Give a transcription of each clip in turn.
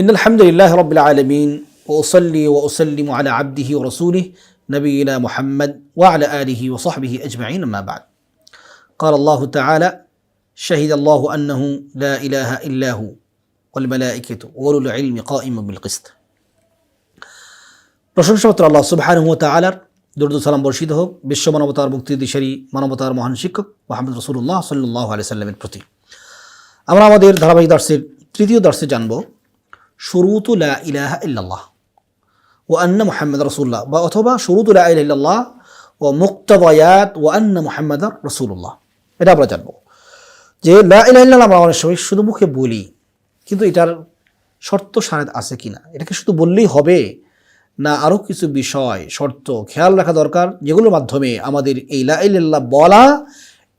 إن الحمد لله رب العالمين وأصلي وأسلم على عبده ورسوله نبينا محمد وعلى آله وصحبه أجمعين أما بعد قال الله تعالى شهد الله أنه لا إله إلا هو والملائكة وأولو العلم قائما بالقسط প্রশংসাপত্র আল্লাহ সুবহানাহু ওয়া তাআলার দরুদ ও সালাম বর্ষিত হোক বিশ্ব মানবতার মুক্তি দিশারি মানবতার মহান শিক্ষক মোহাম্মদ রসুল্লাহ সাল্লাহ আলি সাল্লামের প্রতি আমরা আমাদের ধারাবাহিক দর্শের তৃতীয় দর্শে জানব শুরুতু লা ইলাহা ইল্লাল্লাহ ও আন্না মোহাম্মদ রসুল্লাহ বা অথবা লা ইলাহা ইল্লাল্লাহ ও মুক্তবায়াত ও আন্না মোহাম্মদ রসুল্লাহ এটা আমরা জানব যে লা ইলাহা ইল্লাল্লাহ আমরা অনেক সময় শুধু মুখে বলি কিন্তু এটার শর্ত সারাদ আছে কিনা? এটাকে শুধু বললেই হবে না আরও কিছু বিষয়, শর্ত খেয়াল রাখা দরকার, যেগুলোর মাধ্যমে আমাদের এই লা ইলাহা বলা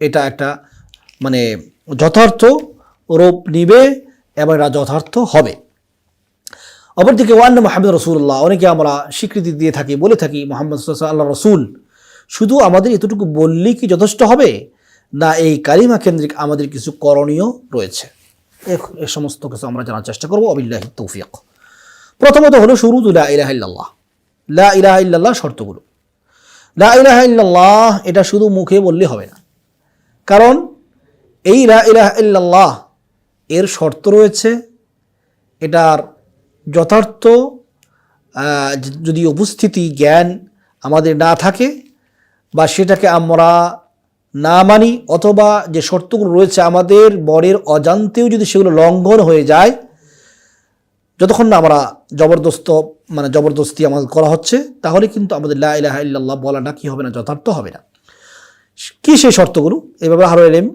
এটা একটা মানে যথার্থ রূপ নিবে এবং এটা যথার্থ হবে। অপরদিকে ওয়ান্না মোহাম্মদ রসুল্লাহ অনেকে আমরা স্বীকৃতি দিয়ে থাকি, বলে থাকি, মোহাম্মদ আল্লাহ রসুল শুধু আমাদের এতটুকু বললেই কি যথেষ্ট হবে? না, এই কালিমা কেন্দ্রিক আমাদের কিছু করণীয় রয়েছে। এ- সমস্ত কিছু আমরা জানার চেষ্টা করব। অবিল্লাহি তৌফিক। প্রথমত হলো শুরুদ লা ইলাহা ইল্লাল্লাহ লা ইলাহা ইল্লাল্লাহ শর্তগুলো। লা ইলাহা ইল্লাল্লাহ এটা শুধু মুখে বললে হবে না। কারণ, এই লা ইলাহা ইল্লাল্লাহ এর শর্ত রয়েছে, এটার যথার্থ যদি উপস্থিতি, জ্ঞান আমাদের না থাকে বা সেটাকে আমরা না মানি অথবা যে শর্তগুলো রয়েছে আমাদের বরের অজান্তেও যদি সেগুলো লঙ্ঘন হয়ে যায়, যতক্ষণ না আমরা জবরদস্ত মানে জবরদস্তি আমাদের করা হচ্ছে, তাহলে কিন্তু আমাদের লা ইলাহা ইল্লাল্লাহ বলাটা কি হবে না, যথার্থ হবে না। কি সেই শর্তগুলো? এভাবে আরও এলেম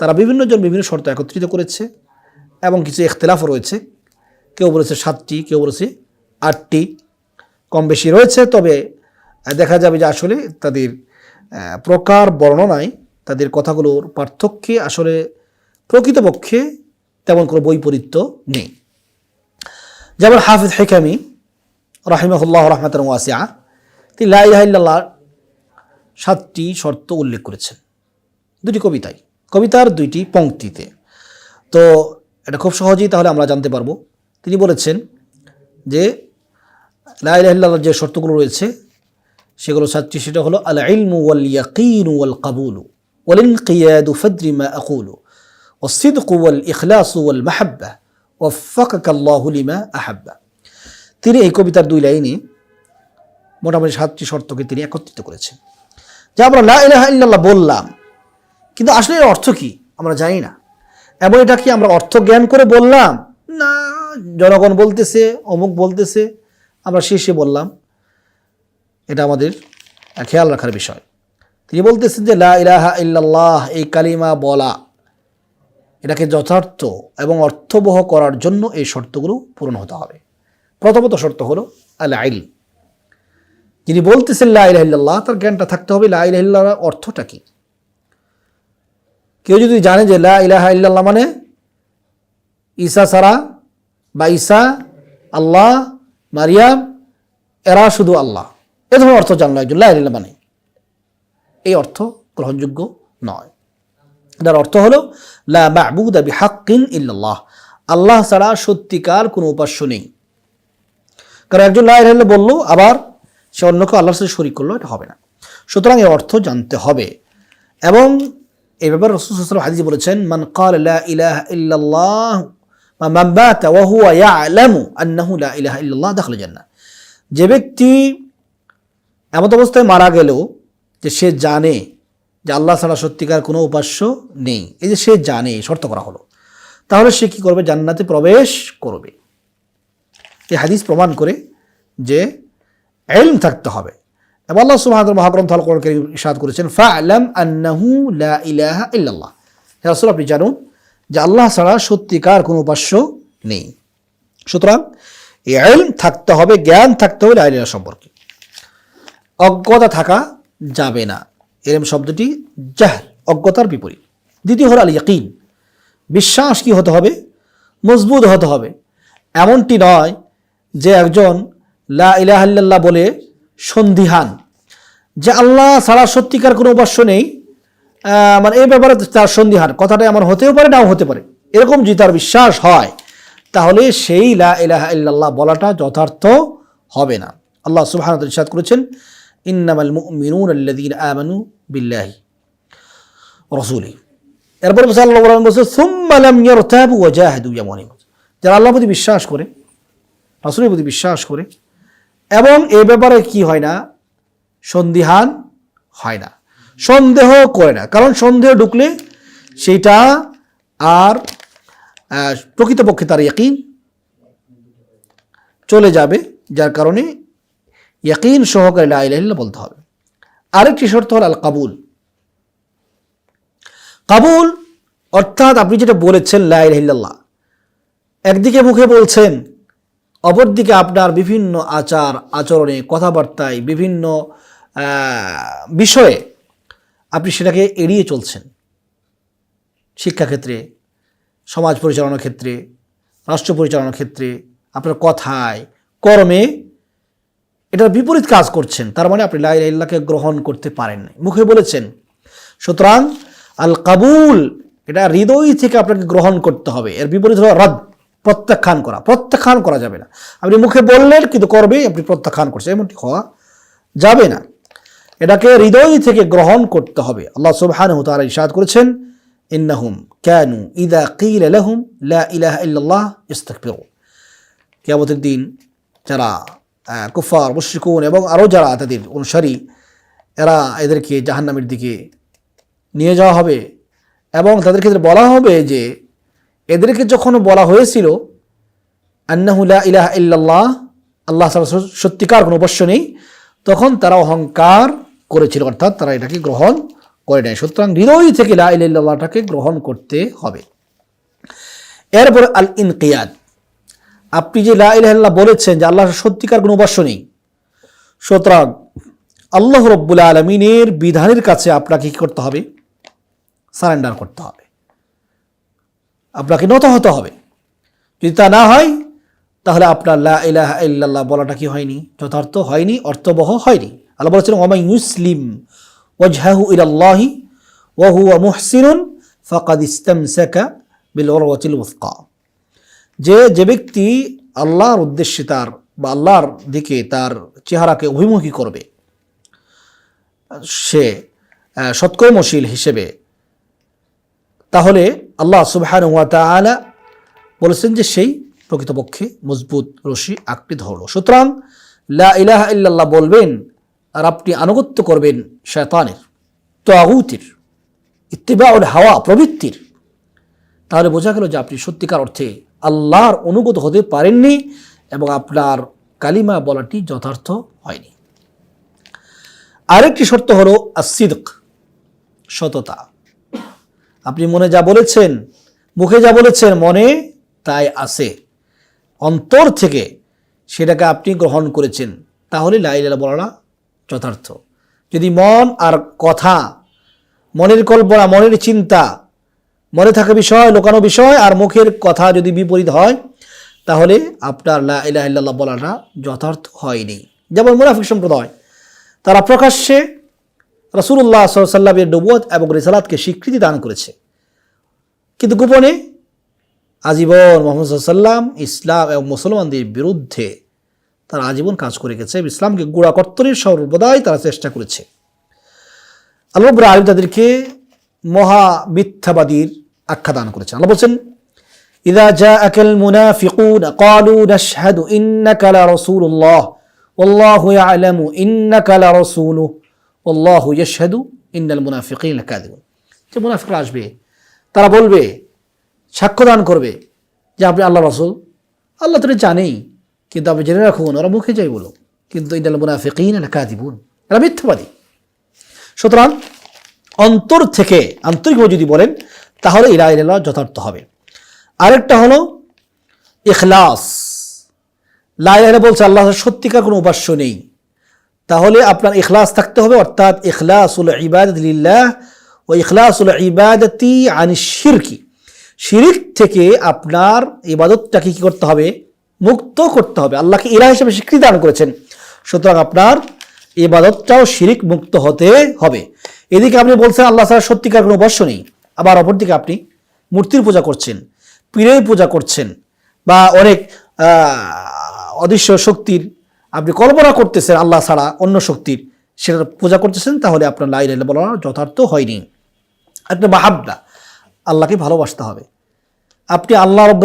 তারা বিভিন্ন জন বিভিন্ন শর্ত একত্রিত করেছে এবং কিছু ইখতলাফও রয়েছে। কেউ বলেছে সাতটি, কেউ বলেছে আটটি। কম বেশি রয়েছে, তবে দেখা যাবে যে আসলে তাদের প্রকার বর্ণনায় তাদের কথাগুলোর পার্থক্যে আসলে প্রকৃতপক্ষে তেমন কোনো বৈপরীত্য নেই। যেমন হাফিজ হেকামি, রাহিমাহুল্লাহ রহমাত ওয়াসিয়া, তিনি লা ইলাহা সাতটি শর্ত উল্লেখ করেছেন। দুটি কবিতায় কবিতার দুইটি পংক্তিতে। তো, এটা খুব সহজেই তাহলে আমরা জানতে পারব তিনি বলেছেন যে লা ইলাহা ইল্লাল্লাহর যে শর্তগুলো রয়েছে সেগুলো সাতটি সেটা হলো আল ইলমু ওয়াল ইয়াকিন ওয়াল কাবুলু ওয়াল ইনকিয়াদু ফাদরি মা আকুলু والصدق والإخلاص والمحبة وفقك الله لما أحب তিনি এই কবিতার দুই লাইনে মোটামুটি সাতটি শর্তকে তিনি একত্রিত করেছেন যে আমরা লা ইলাহা ইল্লাল্লাহ বললাম কিন্তু আসলে এর অর্থ কি আমরা জানি না এবং এটা কি আমরা অর্থ জ্ঞান করে বললাম না, জনগণ বলতেছে, অমুক বলতেছে, আমরা শেষে বললাম। এটা আমাদের খেয়াল রাখার বিষয়। তিনি বলতেছেন যে, লা ইলাহা ইল্লাল্লাহ, এই কালিমা বলা, এটাকে যথার্থ এবং অর্থবহ করার জন্য এই শর্তগুলো পূরণ হতে হবে। প্রথমত শর্ত হলো আল আইল যিনি বলতেছেন, লা ইলাহা ইল্লাল্লাহ তার জ্ঞানটা থাকতে হবে। লা ইলাহা ইল্লাল্লাহ অর্থটা কি? কেউ যদি জানে যে, লা ইলাহা ইল্লাল্লাহ মানে ঈসা সারা বা ঈসা, আল্লাহ, মারিয়াম, এরা শুধু আল্লাহ। এ ধরনের অর্থ জানলো একজন, লা ইলাহা মানে। এই অর্থ গ্রহণযোগ্য নয়। এটার অর্থ হলো, লা মা'বুদা বিহাক্কিন ইল্লাল্লাহ। আল্লাহ ছাড়া সত্যিকার কোনো উপাস্য নেই। কারণ একজন লা ইলাহা বলল, আবার সে অন্যকে আল্লাহর সাথে শরিক করল, এটা হবে না। সুতরাং এর অর্থ জানতে হবে। এবং এই ব্যাপারে রসুল হাদিসে বলেছেন, মান ক্বালা লা ইলাহা ইল্লাল্লাহ যে ব্যক্তি এমত অবস্থায় মারা গেলেও যে সে জানে যে আল্লাহ ছাড়া সত্যিকার কোনো উপাস্য নেই, এই যে সে জানে, শর্ত করা হলো, তাহলে সে কি করবে? জান্নাতে প্রবেশ করবে। এই হাদিস প্রমাণ করে যে এলম থাকতে হবে। এবং আল্লাহ সুবহানাহু মহাগ্রন্থ ইরশাদ করেছেন, ফা'লাম আন্নাহু লা ইলাহা আপনি জানুন যে আল্লাহ ছাড়া সত্যিকার কোনো উপাস্য নেই। সুতরাং থাকতে হবে, জ্ঞান থাকতে হবে লা ইলাহা সম্পর্কে। অজ্ঞতা থাকা যাবে না। এরম শব্দটি জাহল, অজ্ঞতার বিপরীত। দ্বিতীয় হল আল বিশ্বাস কি হতে হবে? মজবুত হতে হবে। এমনটি নয় যে একজন লা ইলাহাল্লাহ বলে সন্দিহান যে আল্লাহ ছাড়া সত্যিকার কোনো উপাস্য নেই মানে এই ব্যাপারে তার সন্দিহান। কথাটা আমার হতেও পারে, নাও হতে পারে। এরকম যদি তার বিশ্বাস হয়, তাহলে সেই লা ইলাহা বলাটা যথার্থ হবে না। আল্লাহ সুবহানাহু ওয়া ইরশাদ করেছেন, ইন্নামাল মুমিনুন আল্লাযীনা আমানু বিল্লাহি রসুলি এরপরে আল্লাহ বলেন, বলছে, সুম্মা লাম ইয়ারতাবু ওয়া জাহাদু ইয়ামানিম যারা আল্লাহর প্রতি বিশ্বাস করে, রাসূলের প্রতি বিশ্বাস করে, এবং এ ব্যাপারে কি হয় না, সন্দিহান হয় না। সন্দেহ করে না। কারণ সন্দেহ ঢুকলে সেটা আর প্রকৃতপক্ষে তার ইয়াকিন চলে যাবে, যার কারণে ইয়াকিন সহকারে লা ইলাহা বলতে হবে। আরেকটি শর্ত হল আল কাবুল। কাবুল অর্থাৎ আপনি যেটা বলেছেন লা ইলাহা একদিকে মুখে বলছেন, অপরদিকে আপনার বিভিন্ন আচার, আচরণে, কথাবার্তায় বিভিন্ন বিষয়ে আপনি সেটাকে এড়িয়ে চলছেন। শিক্ষাক্ষেত্রে, সমাজ পরিচালনার ক্ষেত্রে, রাষ্ট্র পরিচালনার ক্ষেত্রে, আপনার কথায়, কর্মে এটার বিপরীত কাজ করছেন। তার মানে আপনি লাই ইল্লাহকে গ্রহণ করতে পারেন মুখে বলেছেন, সুতরাং আল কাবুল, এটা হৃদয় থেকে আপনাকে গ্রহণ করতে হবে। এর বিপরীত হলো রদ, প্রত্যাখ্যান করা। প্রত্যাখ্যান করা যাবে না। আপনি মুখে বললেন, কিন্তু করবে আপনি প্রত্যাখ্যান করছেন। এমনটি হওয়া যাবে না। এটাকে হৃদয় থেকে গ্রহণ করতে হবে। আল্লাহ সুবহানাহু তাআলা ইরশাদ করেছেন, ইন্নাহুম কানু ইদা কিলা লাহুম লা ইলাহা ইল্লাল্লাহ ইস্তাকবিরু কিয়ামতের দিন যারা কুফার মুশরিকুন এবং আরও যারা তাদের অনুসারী, এরা এদেরকে জাহান্নামের দিকে নিয়ে যাওয়া হবে এবং তাদের ক্ষেত্রে বলা হবে যে, এদেরকে যখন বলা হয়েছিল আন্নাহুল্লাহ ইলাহ ইল্লাল্লাহ, আল্লাহ সত্যিকার কোনো অবশ্য নেই তখন তারা অহংকার করেছিল, অর্থাৎ তারা এটাকে গ্রহণ করে নেয় সুতরাং হৃদয় থেকে লা ইলাহা গ্রহণ করতে হবে। এরপর আল ইনকিয়াদ আপনি যে লা ইলাহা বলেছেন যে আল্লাহ সত্যিকার কোনো উপাস্য নেই, সুতরাং আল্লাহ রব্বুল আলমিনের বিধানের কাছে আপনাকে কী করতে হবে? সারেন্ডার করতে হবে। আপনাকে নত হতে হবে। যদি তা না হয় তাহলে আপনার লা ইলাহা ইল্লাল্লাহ বলাটা কি হয়নি? যথার্থ হয়নি, অর্থবহ হয়নি। আল্লাহ বলেছেন ওমাই মুসলিম ওয়াজহাহু ইলাল্লাহি ওয়া হুয়া মুহসিনুন ফাকাদ ইস্তামসাকা বিল উরওয়াতিল উসকা. যে যে ব্যক্তি আল্লাহর উদ্দেশ্যে তার বা আল্লাহর দিকে তার চেহারাকে অভিমুখী করবে, সে সৎকর্মশীল হিসেবে, তাহলে আল্লাহ তাআলা বলেছেন যে সেই প্রকৃতপক্ষে মজবুত রশি আঁকড়ে ধরলো। সুতরাং ইলাহা ইল্লাল্লাহ বলবেন, আর আপনি আনুগত্য করবেন শয়তানের, তাগুতির, ইত্তিবাউল হাওয়া, প্রবৃত্তির। তাহলে বোঝা গেল যে আপনি সত্যিকার অর্থে আল্লাহর অনুগত হতে পারেননি এবং আপনার কালিমা বলাটি যথার্থ হয়নি। আরেকটি শর্ত হলো আসিদক সততা। আপনি মনে যা বলেছেন, মুখে যা বলেছেন মনে তাই আছে। অন্তর থেকে সেটাকে আপনি গ্রহণ করেছেন, তাহলে লাইলা বলাটা যথার্থ। যদি মন আর কথা, মনের কল্পনা, মনের চিন্তা, মনে থাকা বিষয়, লোকানো বিষয় আর মুখের কথা যদি বিপরীত হয়, তাহলে আপনার লা ইলাহা বলাটা যথার্থ হয়নি। যেমন মুনাফিক সম্প্রদায়, তারা প্রকাশ্যে রসুল্লাহ সাল্লামের নবুয়ত এবং রিসালাতকে স্বীকৃতি দান করেছে। কিন্তু গোপনে আজীবন মোহাম্মদ সাল্লাম ইসলাম এবং মুসলমানদের বিরুদ্ধে তারা আজীবন কাজ করে গেছে ইসলামকে গুড়া কর্তনের সর্বদাই তারা চেষ্টা করেছে আল্লাহ রব্বুল আলম তাদেরকে মহা মিথ্যাবাদীর আখ্যা দান করেছেন আল্লাহ বলছেন إذا جاءك المنافقون قالوا نشهد إنك لرسول الله والله يعلم إنك لرسوله والله يشهد إن المنافقين لكاذبون যে মুনাফিকরা আসবে তারা বলবে সাক্ষ্যদান করবে যে আপনি আল্লাহ রসুল। আল্লাহ তো জানেই, কিন্তু আপনি জেনে রাখুন, ওরা মুখে যাই বলো। কিন্তু ইন্দাল মুনাফিকিন কাদিবুন এরা মিথ্যাবাদী। সুতরাং অন্তর থেকে আন্তরিকভাবে যদি বলেন, তাহলে ইলা ইলাল্লাহ যথার্থ হবে। আরেকটা হলো ইখলাস। লাইলা বলছে আল্লাহ সত্যিকার কোনো উপাস্য নেই। তাহলে আপনার ইখলাস থাকতে হবে, অর্থাৎ ইখলাসুল ইবাদত লিল্লাহ ও ইখলাসুল ইবাদতি আনি শিরকি। শিরিক থেকে আপনার ইবাদতটাকে কি করতে হবে? মুক্ত করতে হবে। আল্লাহকে ইলা হিসেবে স্বীকৃতি দান করেছেন। সুতরাং আপনার ইবাদতটাও শিরিক মুক্ত হতে হবে। এদিকে আপনি বলছেন, আল্লাহ ছাড়া সত্যিকার কোনো বর্ষ নেই। আবার অপরদিকে আপনি মূর্তির পূজা করছেন, পীরের পূজা করছেন, বা অনেক অদৃশ্য শক্তির আপনি কল্পনা করতেছেন আল্লাহ ছাড়া অন্য শক্তির, সেটার পূজা করতেছেন, তাহলে আপনার লাই লাইলা বলা যথার্থ হয়নি। একটা মাহাব্বা আল্লাহকে ভালোবাসতে হবে। আপনি আল্লাহ রব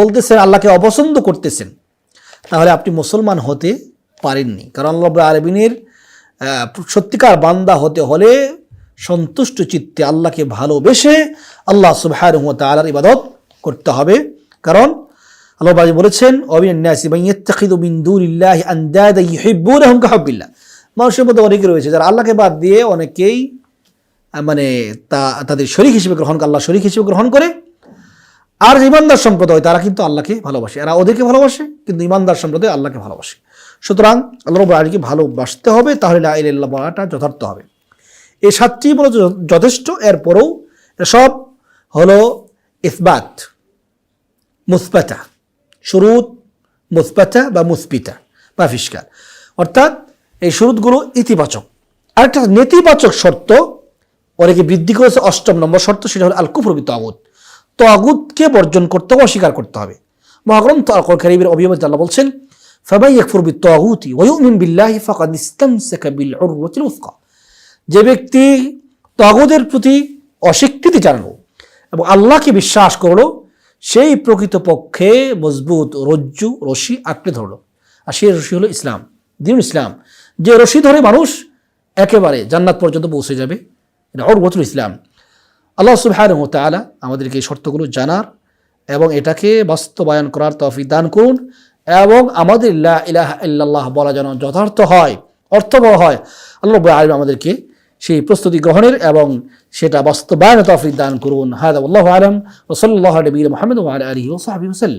বলতেছেন, আল্লাহকে অপছন্দ করতেছেন, তাহলে আপনি মুসলমান হতে পারেননি। কারণ আল্লাহ আলমিনের সত্যিকার বান্দা হতে হলে সন্তুষ্ট চিত্তে আল্লাহকে ভালোবেসে আল্লাহ সুবাহ তালার ইবাদত করতে হবে। কারণ আল্লাহ বাজি বলেছেন কাহুব্বিল্লাহ মানুষের মধ্যে অনেকে রয়েছে যারা আল্লাহকে বাদ দিয়ে অনেকেই মানে তা, তাদের শরীক হিসেবে গ্রহণ করে, আল্লাহ শরীক হিসেবে গ্রহণ করে। আর যে ইমানদার সম্প্রদায় তারা কিন্তু আল্লাহকে ভালোবাসে। এরা ওদেরকে ভালোবাসে, কিন্তু ইমানদার সম্প্রদায় আল্লাহকে ভালোবাসে। সুতরাং আল্লাহ রব্বুল আলামিনকে ভালোবাসতে হবে, তাহলে ইল্লাল্লাহ বলাটা যথার্থ হবে। এই সাতটি বলো যথেষ্ট, এরপরেও সব হলো ইসবাত, মুসবাতা, শুরুত মুসবাতা বা মুসপিতা বা ফিস্কার অর্থাৎ এই শুরুতগুলো ইতিবাচক। আরেকটা নেতিবাচক শর্ত অনেকে বৃদ্ধি করেছে? অষ্টম নম্বর শর্ত সেটা হলো আল কুফরবি তাগুত বর্জন করতে হবে, অস্বীকার করতে হবে। মহাগ্রন্থ আল করিমের অভিমত আল্লাহ বলছেন ফাবাই yakfur বিত-তাগুতি ওয়া ইউমিন বিল্লাহি ফাকাদ ইসতামসাকা বিল উরওয়াতিল উসকা। যে ব্যক্তি তগদের প্রতি অস্বীকৃতি জানালো এবং আল্লাহকে বিশ্বাস করল, সেই প্রকৃতপক্ষে মজবুত, রজ্জু, রশি আঁকড়ে ধরলো। আর সেই রশি হলো ইসলাম দিন ইসলাম। যে রশি ধরে মানুষ একেবারে জান্নাত পর্যন্ত পৌঁছে যাবে। এটা অর্বতুল ইসলাম। আল্লাহ সুবহানাহু ওয়া তাআলা আমাদেরকে এই শর্তগুলো জানার এবং এটাকে বাস্তবায়ন করার তৌফিক দান করুন এবং আমাদের ইল্লাল্লাহ বলা যেন যথার্থ হয়, অর্থবহ হয়। আল্লাহ আলামিন আমাদেরকে সেই প্রস্তুতি গ্রহণের এবং সেটা বাস্তবায়ন তৌফিক দান করুন। হাদা আল্লাহু আলাম। আলা নবিয়িনা মুহাম্মদ আলা আলিহি ওয়া সাহবিহি ওয়া সাল্লাম।